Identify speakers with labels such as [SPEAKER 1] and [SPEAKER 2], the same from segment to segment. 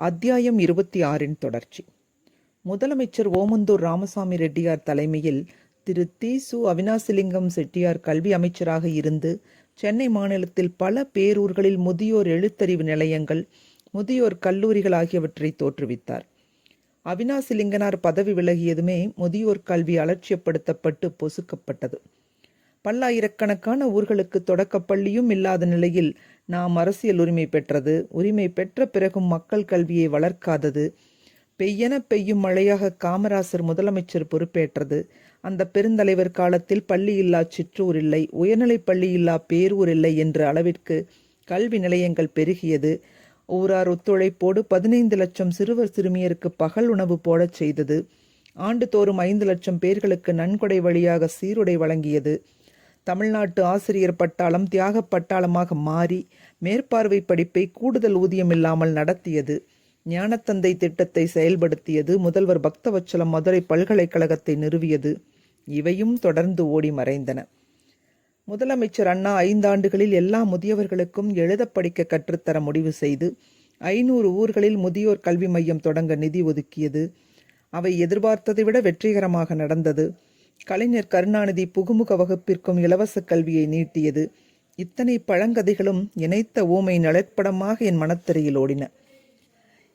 [SPEAKER 1] அத்தியாயம் இருபத்தி ஆறின் தொடர்ச்சி. முதலமைச்சர் ஓமந்தூர் ராமசாமி ரெட்டியார் தலைமையில் திரு தி சு அவினாசிலிங்கம் செட்டியார் கல்வி அமைச்சராக இருந்து சென்னை மாநிலத்தில் பல பேரூர்களில் முதியோர் எழுத்தறிவு நிலையங்கள் முதியோர் கல்லூரிகள் ஆகியவற்றை தோற்றுவித்தார். அவினாசிலிங்கனார் பதவி விலகியதுமே முதியோர் கல்வி அலட்சியப்படுத்தப்பட்டு பொசுக்கப்பட்டது. பல்லாயிரக்கணக்கான ஊர்களுக்கு தொடக்கப்பள்ளியும் இல்லாத நிலையில் நாம் அரசியல் உரிமை பெற்றது உரிமை பெற்ற பிறகும் மக்கள் கல்வியை வளர்க்காதது பெய்யென பெய்யும் மழையாக காமராசர் முதலமைச்சர் பொறுப்பேற்றது. அந்த பெருந்தலைவர் காலத்தில் பள்ளி இல்லா சிற்றூர் இல்லை உயர்நிலை பள்ளி இல்லா பேரூர் இல்லை என்ற அளவிற்கு கல்வி நிலையங்கள் பெருகியது. ஊரார் ஒத்துழைப்போடு பதினைந்து லட்சம் சிறுவர் சிறுமியருக்கு பகல் உணவு போடச் செய்தது. ஆண்டுதோறும் ஐந்து லட்சம் பேர்களுக்கு நன்கொடை வழியாக சீருடை வழங்கியது. தமிழ்நாட்டு ஆசிரியர் பட்டாளம் தியாக பட்டாளமாக மாறி மேற்பார்வை படிப்பை கூடுதல் ஊதியம் இல்லாமல் நடத்தியது. ஞானத்தந்தை திட்டத்தை செயல்படுத்தியது முதல்வர் பக்தவச்சலம் மதுரை பல்கலைக்கழகத்தை நிறுவியது. இவையும் தொடர்ந்து ஓடி மறைந்தன. முதலமைச்சர் அண்ணா ஐந்தாண்டுகளில் எல்லா முதியவர்களுக்கும் எழுத படிக்க கற்றுத்தர முடிவு செய்து ஐநூறு ஊர்களில் முதியோர் கல்வி மையம் தொடங்க நிதி ஒதுக்கியது. அவை எதிர்பார்த்ததை விட வெற்றிகரமாக நடந்தது. கலைஞர் கருணாநிதி புகுமுக வகுப்பிற்கும் இலவச கல்வியை நீட்டியது. இத்தனை பழங்கதைகளும் இணைத்த ஊமை நலற்படமாக என் மனத்திரையில் ஓடின.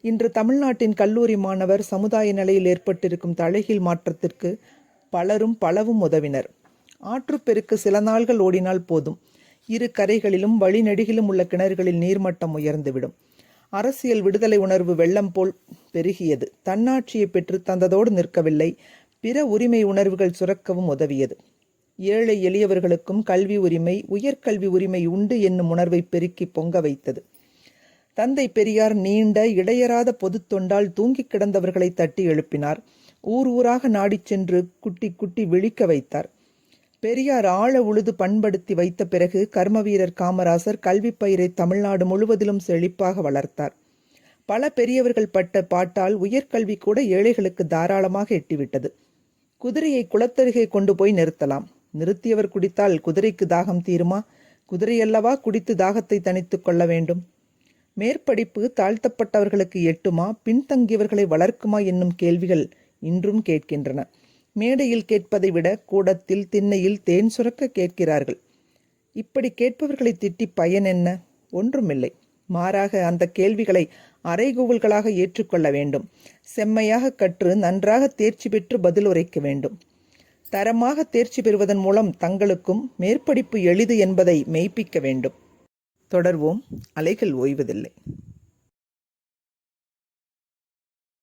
[SPEAKER 1] இன்று தமிழ்நாட்டின் கல்லூரி மாணவர் சமுதாய நிலையில் ஏற்பட்டிருக்கும் தலைகீழ் மாற்றத்திற்கு பலரும் பலவும் உதவினர். ஆற்றுப்பெருக்கு சில நாள்கள் ஓடினால் போதும். இரு கரைகளிலும் வழிநெடுகிலும் உள்ள கிணறுகளில் நீர்மட்டம் உயர்ந்துவிடும். அரசியல் விடுதலை உணர்வு வெள்ளம் போல் பெருகியது. தன்னாட்சியை பெற்று தந்ததோடு நிற்கவில்லை. பிற உரிமை உணர்வுகள் சுரக்கவும் உதவியது. ஏழை எளியவர்களுக்கும் கல்வி உரிமை உயர்கல்வி உரிமை உண்டு என்னும் உணர்வை பெருக்கி பொங்க வைத்தது. தந்தை பெரியார் நீண்ட இடையராத பொதுத் தொண்டால் தூங்கிக் கிடந்தவர்களை தட்டி எழுப்பினார். ஊர் ஊராக நாடிச் சென்று குட்டி குட்டி விழிக்க வைத்தார். பெரியார் ஆழ உழுது பண்படுத்தி வைத்த பிறகு கர்மவீரர் காமராசர் கல்வி பயிரை தமிழ்நாடு முழுவதிலும் செழிப்பாக வளர்த்தார். பல பெரியவர்கள் பட்ட பாட்டால் உயர்கல்வி கூட ஏழைகளுக்கு தாராளமாக எட்டிவிட்டது. குதிரையை குளத்தருகே கொண்டு போய் நிறுத்தலாம். நிறுத்தியவர் குடித்தால் குதிரைக்கு தாகம் தீருமா? குதிரையல்லவா? குடித்து தாகத்தை தணித்து கொள்ள வேண்டும். மேற்படிப்பு தாழ்த்தப்பட்டவர்களுக்கு எட்டுமா? பின்தங்கியவர்களை வளர்க்குமா என்னும் கேள்விகள் இன்றும் கேட்கின்றன. மேடையில் கேட்பதை விட கூடத்தில் திண்ணையில் தேன் சுரக்க கேட்கிறார்கள். இப்படி கேட்பவர்களை திட்டி பயன் என்ன? ஒன்றுமில்லை. மாறாக அந்த கேள்விகளை அறைகூவல்களாக ஏற்றுக்கொள்ள வேண்டும். செம்மையாக கற்று நன்றாக தேர்ச்சி பெற்று பதில் உரைக்க வேண்டும். தரமாக தேர்ச்சி பெறுவதன் மூலம் தங்களுக்கும் மேற்படிப்பு எளிது என்பதை மெய்ப்பிக்க வேண்டும். தொடர்வோம். அலைகள் ஓய்வதில்லை.